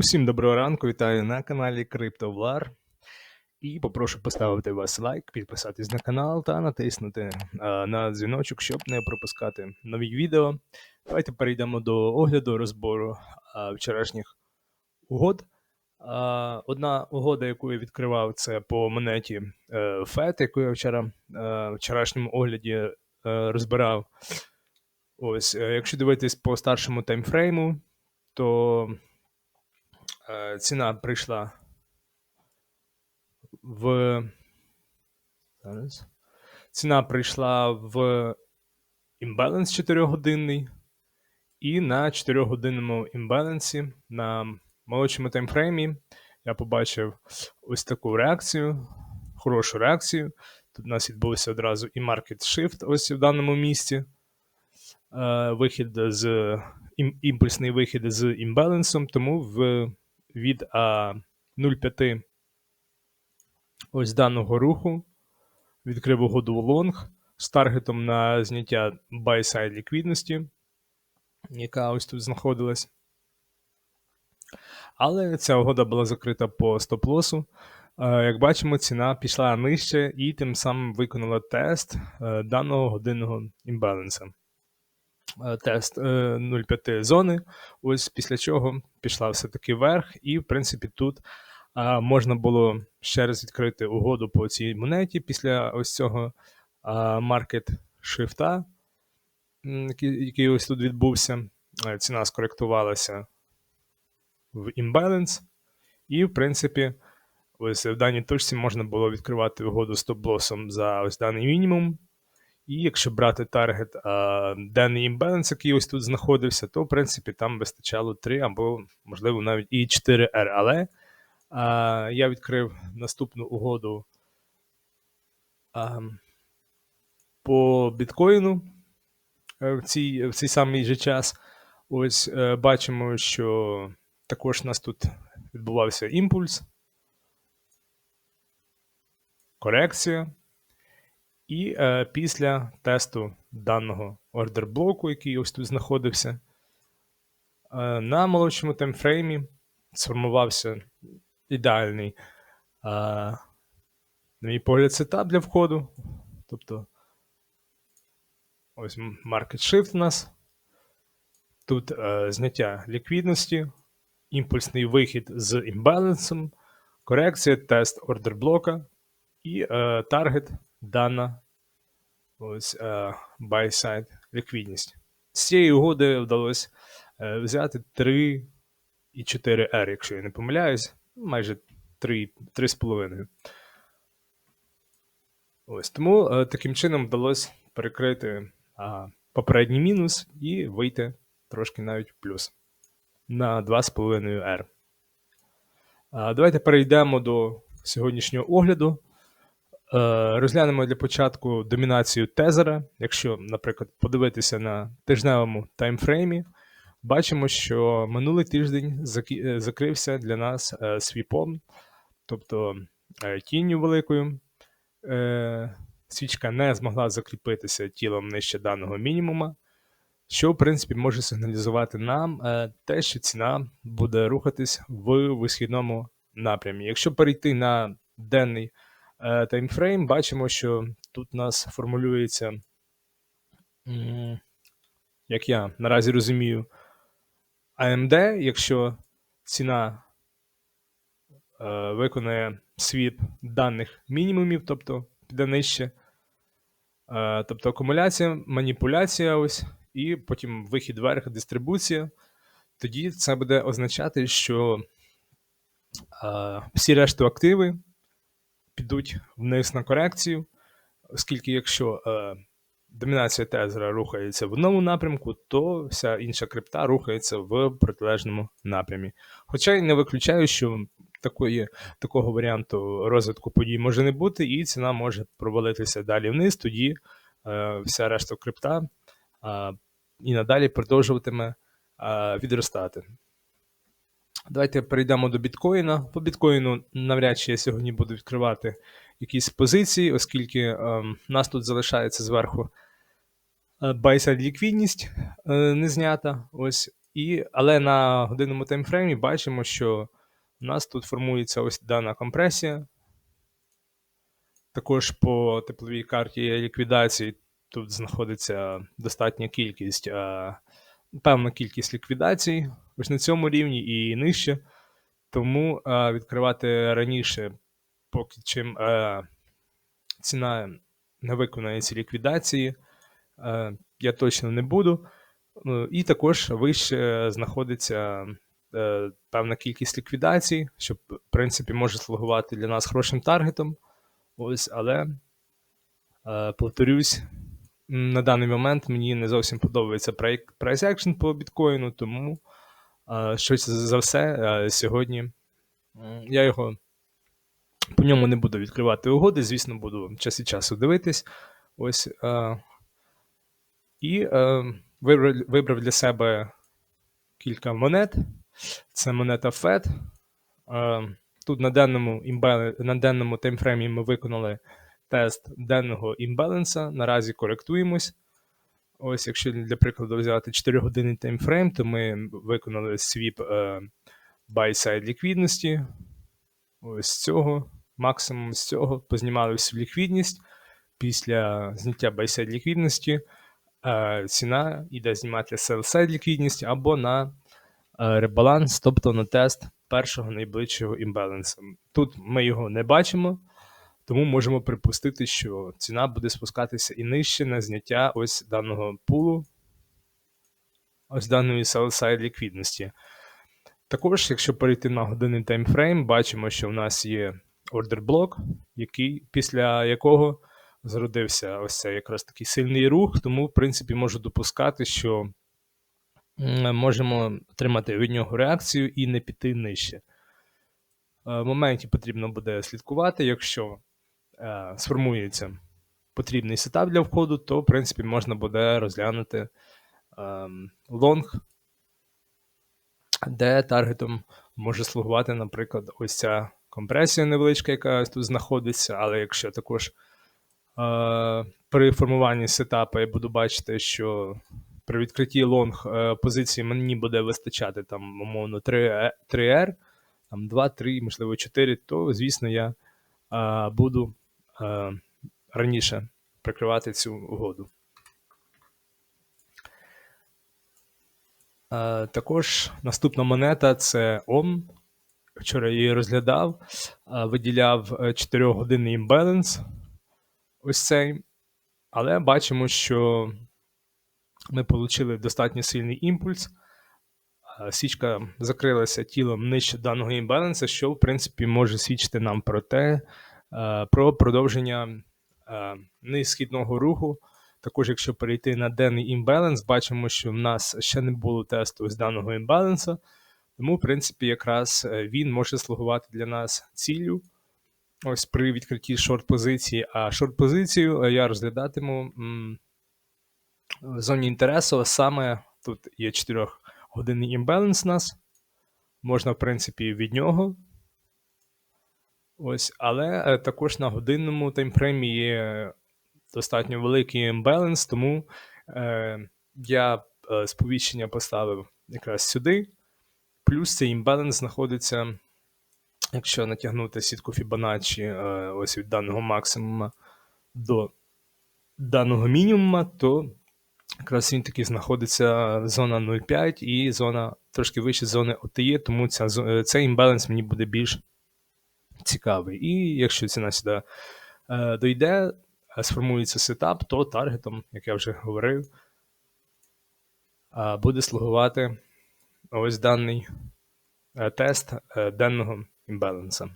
Усім доброго ранку, вітаю на каналі CryptoVlar. І попрошу поставити вас лайк, підписатись на канал та натиснути на дзвіночок, щоб не пропускати нові відео. Давайте перейдемо до огляду розбору вчорашніх угод. Одна угода, яку я відкривав, це по монеті е, FED, яку я вчора е, в вчорашньому огляді е, розбирав. Ось, якщо дивитись по старшому таймфрейму, то ціна прийшла в. Зараз. Ціна прийшла в імбаланс 4-годинний, і на 4-годинному імбалансі на молодшому таймфреймі я побачив ось таку реакцію, хорошу реакцію. Тут у нас відбувся одразу і market shift ось в даному місці. Е, Вихід з ім- імпульсний вихід з імбалансом, тому в, від а, 0,5 ось даного руху відкрив угоду в лонг з таргетом на зняття buy-side ліквідності, яка ось тут знаходилась. Але ця угода була закрита по стоп-лосу. Е, Як бачимо, ціна пішла нижче і тим самим виконала тест е, даного годинного імбаланса. Е, Тест е, 0,5 зони. Ось після чого пішла все-таки вверх, і, в принципі, тут можна було ще раз відкрити угоду по цій монеті після ось цього маркет шифта, який, ось тут відбувся. Е, Ціна скоректувалася в імбаланс, і, в принципі, ось в даній точці можна було відкривати угоду стоп-лосом за ось даний мінімум. І якщо брати таргет денний імбаланс, який ось тут знаходився, то в принципі там вистачало 3 або, можливо, навіть і 4 R. Але а, я відкрив наступну угоду а, по біткоїну е, в, в цей самий же час. Ось е, бачимо, що також у нас тут відбувався імпульс, корекція. І е, після тесту даного ордер-блоку, який ось тут знаходився, е, на молодшому таймфреймі сформувався ідеальний, е, на мій погляд, сетап для входу. Тобто, ось market shift у нас. Тут е, зняття ліквідності, імпульсний вихід з імбалансом, корекція, тест ордер-блока і е, таргет дана ось е, buy-side ліквідність. З цієї угоди вдалося е, взяти 3 і 4 R, якщо я не помиляюсь, майже 3, 3,5. Ось тому е, таким чином вдалося перекрити а, попередній мінус і вийти трошки навіть в плюс на 2,5 R. Давайте перейдемо до сьогоднішнього огляду. Е, Розглянемо для початку домінацію тезера. Якщо, наприклад, подивитися на тижневому таймфреймі, бачимо, що минулий тиждень е, закрився для нас е, свіпом, тобто тінню великою. Свічка не змогла закріпитися тілом нижче даного мінімума, що, в принципі, може сигналізувати нам те, що ціна буде рухатись в висхідному напрямі. Якщо перейти на денний таймфрейм, бачимо, що тут у нас формулюється, як я наразі розумію, AMD, якщо ціна е, виконає свіп даних мінімумів, тобто піде нижче, е, тобто акумуляція, маніпуляція, ось, і потім вихід вверх, дистрибуція, тоді це буде означати, що е, всі решту активи підуть вниз на корекцію, оскільки якщо е, домінація тезера рухається в одному напрямку, то вся інша крипта рухається в протилежному напрямі. Хоча й не виключаю, що такої, такого варіанту розвитку подій може не бути, і ціна може провалитися далі вниз, тоді е, вся решта крипта е, і надалі продовжуватиме е, відростати. Давайте перейдемо до біткоїна. По біткоїну навряд чи я сьогодні буду відкривати якісь позиції, оскільки ем, нас тут залишається зверху е, ліквідність е, не знята. Ось І, але на годинному таймфреймі бачимо, що у нас тут формується ось дана компресія. Також по тепловій карті ліквідації тут знаходиться достатня кількість, е, певна кількість ліквідацій, ось на цьому рівні і нижче. Тому е, відкривати раніше, поки чим е, ціна не виконає ці ліквідації, е, я точно не буду. Ну, І також вище знаходиться е, певна кількість ліквідацій, що, в принципі, може слугувати для нас хорошим таргетом. Ось, але, е, повторюсь, на даний момент мені не зовсім подобається price action по біткоїну, тому щось за все сьогодні я його по ньому не буду відкривати угоди, звісно, буду час від часу дивитись. Ось, і вибрав, для себе кілька монет. Це монета FED. Тут на денному, на денному таймфреймі ми виконали тест денного імбаленса. Наразі коректуємось. Ось, якщо для прикладу взяти 4 години таймфрейм, то ми виконали свіп е, buy-side ліквідності. Ось цього, максимум з цього, познімали всю ліквідність. Після зняття buy-side ліквідності е, ціна йде знімати sell-side ліквідність або на е, ребаланс, тобто на тест першого найближчого імбалансу. Тут ми його не бачимо, тому можемо припустити, що ціна буде спускатися і нижче на зняття ось даного пулу, ось даної sell-side ліквідності. Також, якщо перейти на годинний таймфрейм, бачимо, що в нас є ордер блок, після якого зародився ось цей якраз такий сильний рух, тому, в принципі, можу допускати, що можемо отримати від нього реакцію і не піти нижче. Е, В моменті потрібно буде слідкувати, якщо е, сформується потрібний сетап для входу, то, в принципі, можна буде розглянути ем, лонг, де таргетом може слугувати, наприклад, ось ця компресія невеличка, яка тут знаходиться, але якщо також е, при формуванні сетапу я буду бачити, що при відкритті лонг е, позиції мені буде вистачати там, умовно, 3, 3R, там 2, 3, можливо, 4, то, звісно, я буду раніше прикривати цю угоду. Е, Також наступна монета це OM. Вчора я її розглядав, е, виділяв 4-годинний імбаланс. Ось цей. Але бачимо, що ми отримали достатньо сильний імпульс. Е, Січка закрилася тілом нижче даного імбаланса, що, в принципі, може свідчити нам про те, е, про продовження е, низхідного руху. Також, якщо перейти на денний імбаланс, бачимо, що в нас ще не було тесту з даного імбалансу, тому, в принципі, якраз е, він може слугувати для нас ціллю. Ось при відкритті шорт-позиції, а шорт-позицію е, я розглядатиму в зоні інтересу. Саме тут є 4-годинний імбаланс у нас. Можна, в принципі, від нього. Ось, але е, також на годинному таймфреймі є достатньо великий імбаланс, тому е, я е, сповіщення поставив якраз сюди. Плюс цей імбаланс знаходиться, якщо натягнути сітку Fibonacci е, ось від даного максимума до даного мінімума, то якраз він таки знаходиться зона 0,5 і зона трошки вище зони OTE, тому ця, цей імбаланс мені буде більш цікавий. І якщо ціна сюди е, дойде, е, сформується сетап, то таргетом, як я вже говорив, е, буде слугувати ось даний тест денного імбаланса.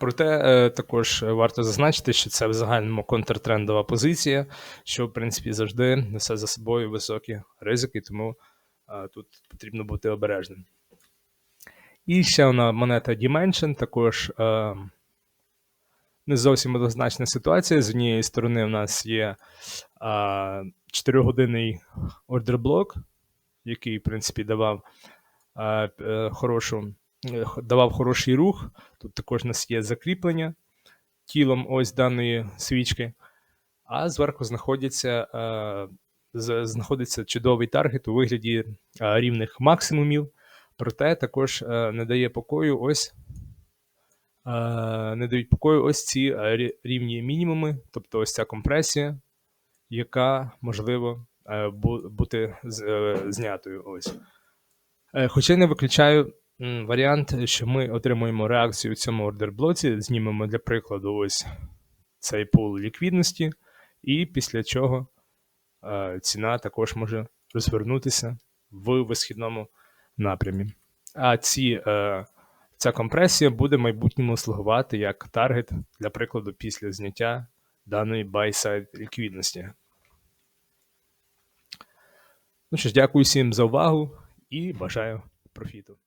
Проте також варто зазначити, що це в загальному контртрендова позиція, що в принципі завжди несе за собою високі ризики, тому тут потрібно бути обережним. І ще одна монета Dimension, також е, не зовсім однозначна ситуація. З однієї сторони, у нас є е, 4-годинний ордерблок, який, в принципі, давав е, е, хорошу, е, давав хороший рух. Тут також у нас є закріплення тілом ось даної свічки. А зверху знаходяться е, знаходиться чудовий таргет у вигляді е, рівних максимумів, проте також е, не дає покою ось е, не дають покою ось ці е, рівні мінімуми, тобто ось ця компресія, яка можливо бути знятою. Ось. Хоча не виключаю варіант, що ми отримуємо реакцію у цьому ордерблоці, знімемо для прикладу ось цей пул ліквідності, і після чого ціна також може розвернутися в висхідному напрямі. А ці, е, ця компресія буде в майбутньому слугувати як таргет, для прикладу, після зняття даної buy-side ліквідності. Ну що ж, дякую всім за увагу і бажаю профіту.